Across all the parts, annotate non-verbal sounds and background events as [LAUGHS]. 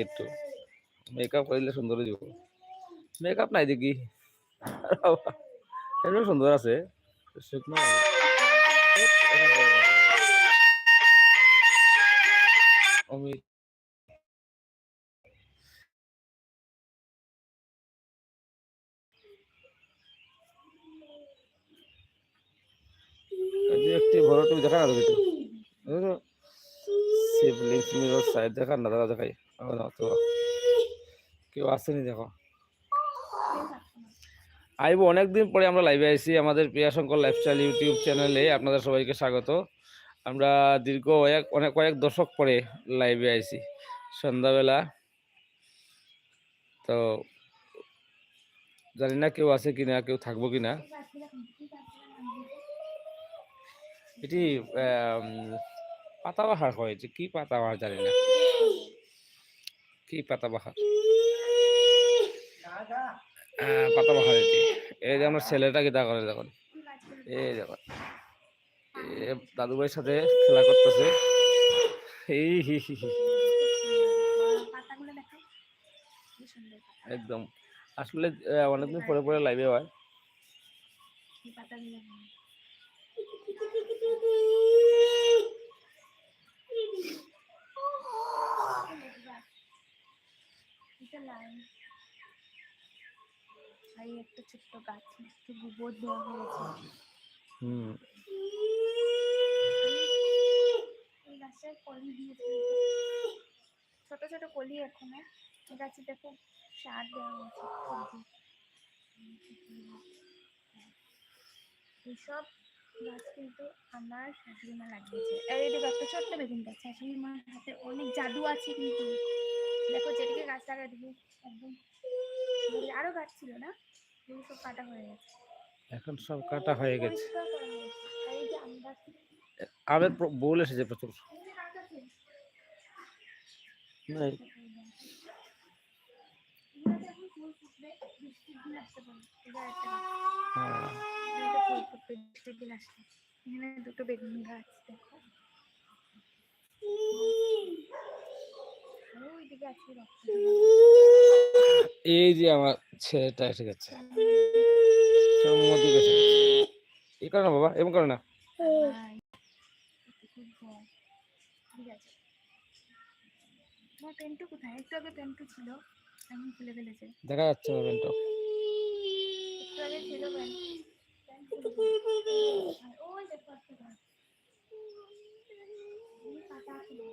একটু মেকআপ করলে সুন্দর হয়ে যাব মেকআপ নাই দেখি। এমনি সুন্দর আছে। শুকনো দেখা সাইড দেখা না দেখা। দেখাই না তো কেউ আসেনি, দেখো। আইব, অনেকদিন পরে আমরা লাইভে আইছি। আমাদের প্রিয়া শঙ্কর লাইফস্টাইল ইউটিউব চ্যানেলে আপনাদের সবাইকে স্বাগত। আমরা দীর্ঘ এক অনেক কয়েক দশক পরে লাইভে আইছি, সন্ধ্যাবেলা। তো জানি না কেউ আছে কিনা, কেউ থাকব কিনা। এটি পাতাবাহার হয়, যে কি পাতাবাহার জানি না। কি পাতাবাহার? পাতাবাহার এটি। এই যে আমার ছেলেটা কিতা করে দেখুন। এই দেখুন। দাদু ভাইয়ের সাথে খেলা করতেছে। এই হি হি হি। কি একদম। আসলে অনেকদিন পরে পরে লাইভে হয় এই পাতাগুলো দেখো। এটা লাইন। এই একটা ছোট্ট গাছ একটু গোবর দেওয়া হয়েছে। হুম। এই গাছের কলি দিয়েছে। ছোট ছোট কলি এখনও। এই গাছে দেখো সার দেওয়া হয়েছে। এইসব গাছ কিন্তু আমার শাশুড়ি মা লাগিয়েছে। আর এই দেখো একটা ছোট্ট বেগুন গাছ শাশুড়ি মার হাতে অনেক জাদু আছে কিন্তু। দেখো যেদিকে গাছ লাগা দিকে একদম আরও গাছ ছিল না? সব কাটা হয়ে গেছে। এখন সব কাটা হয়ে গেছে। আমের প্র- এসেছে প্রচুর দুটো বেগুন এই যে আমার ছেলেটা এসে গেছে। এই করে না বাবা এমন করে না। পেন্টু কোথায়? একটু আগে পেন্টু ছিল। দেখা যাচ্ছে পেনটা একটু আগে ছিল প্যান্ট প্যান্ট খুলে ফেলেছে। আর ওই দেখো একটা গাছ। এই পাতা আছে না।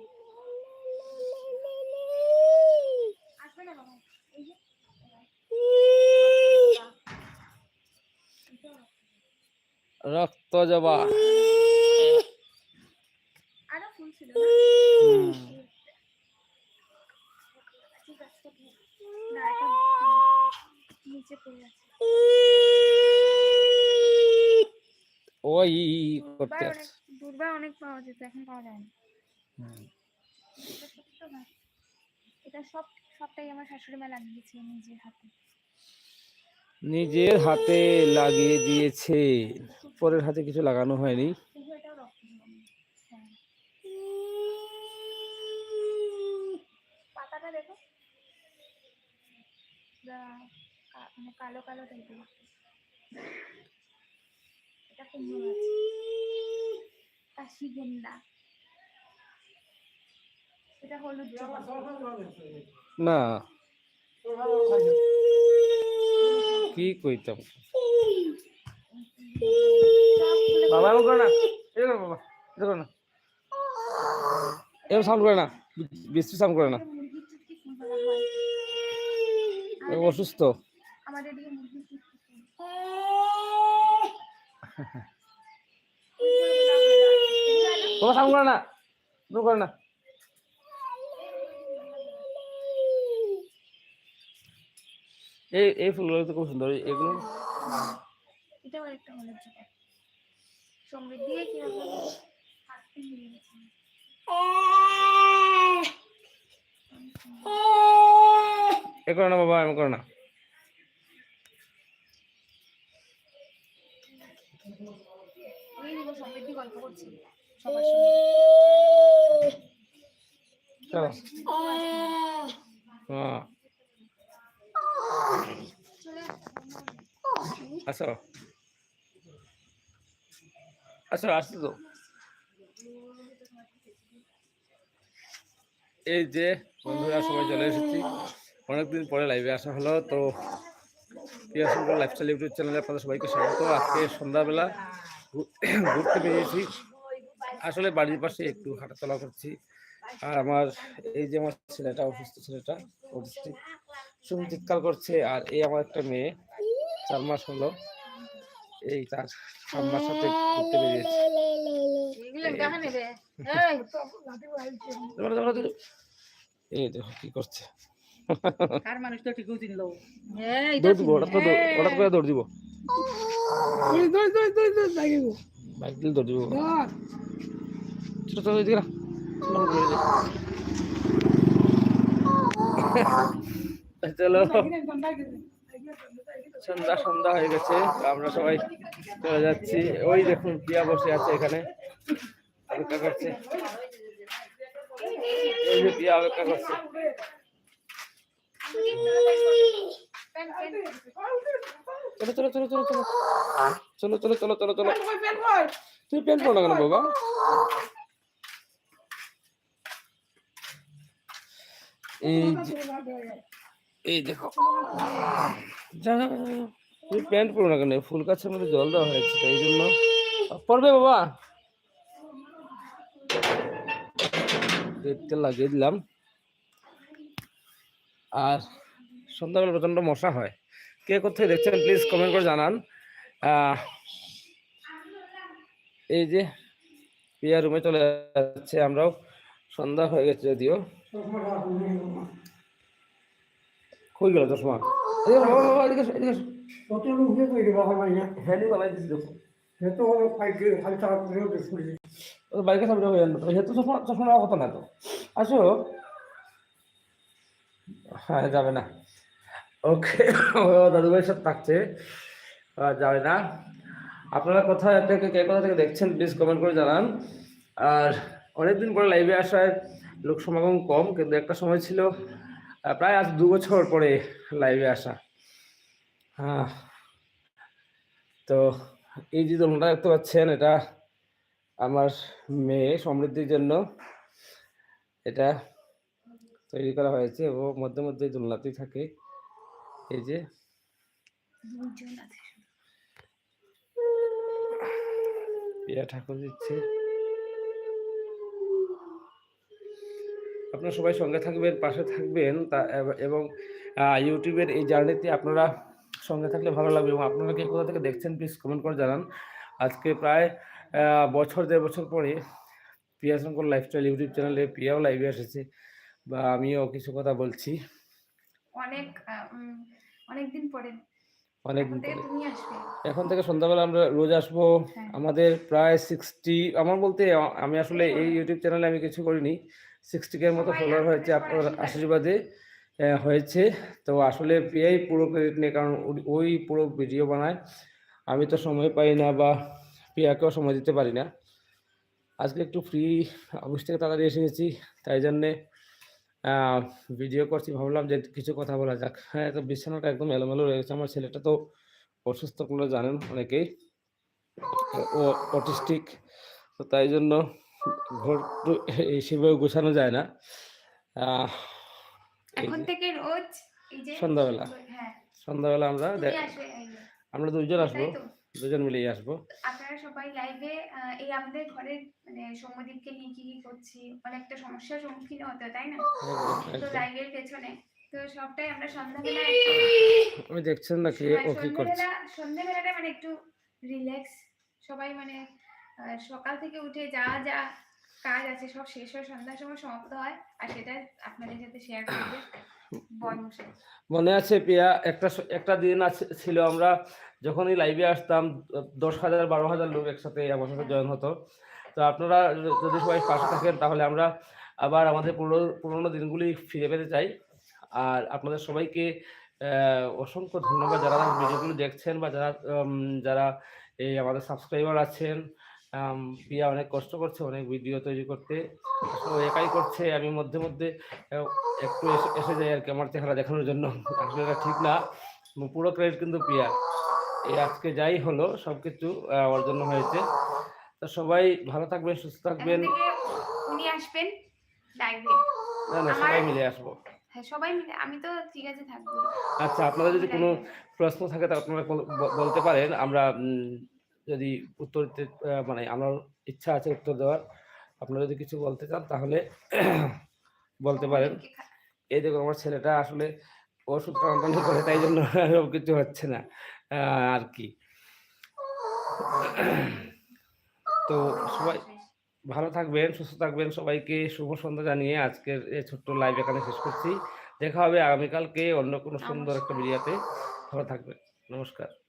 আসবে না বাবা এই যে এটা রক্ত জবা আরও ফুল ছিল না হুম। ঠিক আছে ডালটা নিচে পড়ে আছে ওই করতে আছে। অনেক দুর্বার অনেক পাওয়া যেত এখন পাওয়া যায় না। এটা সব সবটাই আমার শাশুড়ি মা লাগিয়েছে নিজের হাতে। নিজের হাতে লাগিয়ে দিয়েছে। পরের হাতে কিছু লাগানো হয়নি। হ্যাঁ। পাতাটা দেখো। মানে কালো কালো টাইপের এটা কুমড়ো গাছ কাশি গেন্দা এটা হলুদ না। কি কইতাম? বাবা এমন করে না। বাবা। না। এরকম সাউন্ড করে না। বেশি সাউন্ড করে না। অসুস্থ আমাদের দিকে মুরগির চুটকি ফুল বাবা সাউন্ড করে না। এরকম করে না। এই এই ফুলগুলো তো খুব সুন্দর। এগুলো? এটাও একটা হলুদ জবা। সমৃদ্ধি এ করে না বাবা এমন করে না। সমৃদ্ধি গল্প করছি। সবার সঙ্গে চলো। আসো। আসো আসো তো। এই যে বন্ধুরা সবাই চলে এসেছি। অনেকদিন পরে লাইভে আসা হলো তো সুন্দর লাইফস্টাইল ইউটিউব চ্যানেলে আপনাদের সবাইকে স্বাগত। আজকে সন্ধ্যাবেলা [COUGHS] ঘুরতে বেরিয়েছি। আসলে বাড়ির পাশে একটু হাঁটাচলা করছি। আর আমার এই যে আমার ছেলেটা অসুস্থ ছেলেটা অটিস্টিক শুধু চিৎকার করছে। আর এই আমার একটা মেয়ে চার মাস হলো। এই তার ঠাম্মার সাথে ঘুরতে বেরিয়েছি। এই। দেখো কি করছে। কার দৌড় দিব হঠাৎ করে হঠাৎ করে দৌড় দিব। বাইক দিলে দৌড় দিব। [LAUGHS] চলো চলো এদিকে। চলো, চলো, এদিকে। চলো। সন্ধ্যা সন্ধ্যা হয়ে গেছে আমরা সবাই চলে যাচ্ছি। ওই দেখুন পিয়া বসে আছে এখানে। অপেক্ষা করছে। এই যে অপেক্ষা করছে। চলো চলো চলো চলো চলো। চলো চলো চলো চলো চলো। তুমি প্যান্ট পরো না কেন বাবা? এই এই দেখো। প্যান্ট পরো না কেন? ফুল গাছের মধ্যে জল দেওয়া হয়েছে, তাই জন্য। পড়বে বাবা। তেল লাগিয়ে দিলাম। আর সন্ধ্যাবেলা প্রচণ্ড মশা হয়। কে কোথায় দেখছেন প্লিজ কমেন্ট করে জানান। এই যে পিয়া রুমে চলে যাচ্ছে আমরাও। সন্ধ্যা হয়ে গেছে যদিও। কই গেল চশমা? বাইকের সামনে হয়ে গেল। তো চশমা চশমা নেওয়ার কথা না তো। আসো। হ্যাঁ যাবে না। ওকে দাদুভাই সব থাকছে। যাবে না। আপনারা কোথায় থেকে, কে কোথা থেকে দেখছেন প্লিজ কমেন্ট করে জানান। আর অনেকদিন পরে লাইভে আসার লোক সমাগম কম কিন্তু একটা সময় ছিল প্রায় আজ দু বছর পরে লাইভে আসা। হ্যাঁ। তো এই যে দোলনাটা দেখতে পাচ্ছেন এটা আমার মেয়ে সমৃদ্ধির জন্য এটা তৈরি করা হয়েছে ও মধ্যে মধ্যে দোলনাতেই থাকে। এই যে ঠাকুর দিচ্ছে। আপনারা সবাই সঙ্গে থাকবেন পাশে থাকবেন তা এবং ইউটিউবের এই জার্নিতে আপনারা সঙ্গে থাকলে ভালো লাগবে এবং আপনারা কে কোথা থেকে দেখছেন প্লিজ কমেন্ট করে জানান। আজকে প্রায় বছর দেড় বছর পরে প্রিয়া শঙ্কর লাইফস্টাইল ইউটিউব চ্যানেলে প্রিয়াও লাইভে এসেছে। বা আমিও কিছু কথা বলছি। অনেক অনেক দিন পরে। অনেক এখন থেকে এখন থেকে সন্ধ্যাবেলা আমরা রোজ আসব। হ্যাঁ। আমাদের প্রায় সিক্সটি আমার বলতে আমি আসলে এই ইউটিউব চ্যানেলে আমি কিছু করিনি। সিক্সটি কে মতো ফলোয়ার হয়েছে আপনার আশীর্বাদে হয়েছে। তো আসলে প্রিয়াই পুরো ক্রেডিট নেই কারণ ওই- পুরো ভিডিও বানায় আমি তো সময় পাই না বা প্রিয়াকেও সময় দিতে পারি না। আজকে একটু ফ্রি অফিস থেকে তাড়াতাড়ি এসে গেছি তাই জন্যে ভিডিও করছি। ভাবলাম যে কিছু কথা বলা যাক। হ্যাঁ তো বিছানাটা একদম এলোমেলো রয়েছে আমার ছেলেটা তো অসুস্থ আপনারা জানেন অনেকেই। ও অটিস্টিক তো তাই জন্য ঘর তো সেভাবে গোছানো যায় না আহ, এখন থেকে রোজ এই যে সন্ধ্যাবেলা। হ্যাঁ সন্ধ্যাবেলা আমরা আমরা দুজন আসব তো? দুজন মিলেই আসব আপনারা সবাই লাইভে এই আমাদের ঘরের মানে সৌম্যদীপকে নিয়ে কি কি করছি অনেকটা সমস্যার সম্মুখীন হতে হয়, তাই না তো। লাইভের পেছনে তো সবটাই আমরা সন্ধ্যাবেলা আমি দেখছেন নাকি হ্যাঁ, ও কি করছে সন্ধ্যাবেলা সন্ধ্যাবেলাটা মানে একটু রিল্যাক্স সবাই মানে সকাল থেকে উঠে যা যা কাজ আছে সব শেষ হয়ে সন্ধ্যার সময় সমাপ্ত হয়, আর সেটা আপনাদের সাথে শেয়ার করবে। মনে আছে প্রিয়া, একটা একটা দিন আছে, ছিল আমরা যখনই লাইভে আসতাম, দশ হাজার, বারো হাজার লোক একসাথে আমার সাথে জয়েন হতো। তো আপনারা যদি সবাই পাশে থাকেন, তাহলে আমরা আবার আমাদের পুরো, পুরোনো দিনগুলি ফিরে পেতে চাই। আর আপনাদের সবাইকে অসংখ্য ধন্যবাদ যারা ভিডিওগুলো দেখছেন বা যারা যারা এই আমাদের সাবস্ক্রাইবার আছেন। প্রিয়া অনেক কষ্ট করছে অনেক ভিডিও তৈরি করতে। ও একাই করছে আমি মধ্যে মধ্যে একটু এসে যাই আর কি আমার চেহারা দেখানোর জন্য। আসলে এটা ঠিক না? পুরো ক্রেডিট কিন্তু প্রিয়া এই আজকে যাই হলো সব কিছু ওর জন্য হয়েছে। তো সবাই ভালো থাকবেন সুস্থ থাকবেন। উনি আসবেন লাইভে না না সবাই মিলে আসব। হ্যাঁ সবাই মিলে আমি তো ঠিক আছে থাকব। আচ্ছা আপনাদের যদি কোনো প্রশ্ন থাকে তা আপনারা বল- বলতে পারেন। আমরা যদি উত্তর দিতে মানে আমার ইচ্ছা আছে উত্তর দেওয়ার আপনারা যদি কিছু বলতে চান তাহলে [CLEARS THROAT] বলতে পারেন। এই দেখুন আমার ছেলেটা আসলে ওষুধ টানাটানি করে তাই জন্য কিছু হচ্ছে না আর কি। [CLEARS THROAT] তো সবাই ভালো থাকবেন সুস্থ থাকবেন। সবাইকে শুভ সন্ধ্যা জানিয়ে আজকের এই ছোট্ট লাইভ এখানে শেষ করছি। দেখা হবে আগামীকালকে অন্য কোনো সুন্দর একটা মিডিয়াতে ভালো থাকবেন। নমস্কার।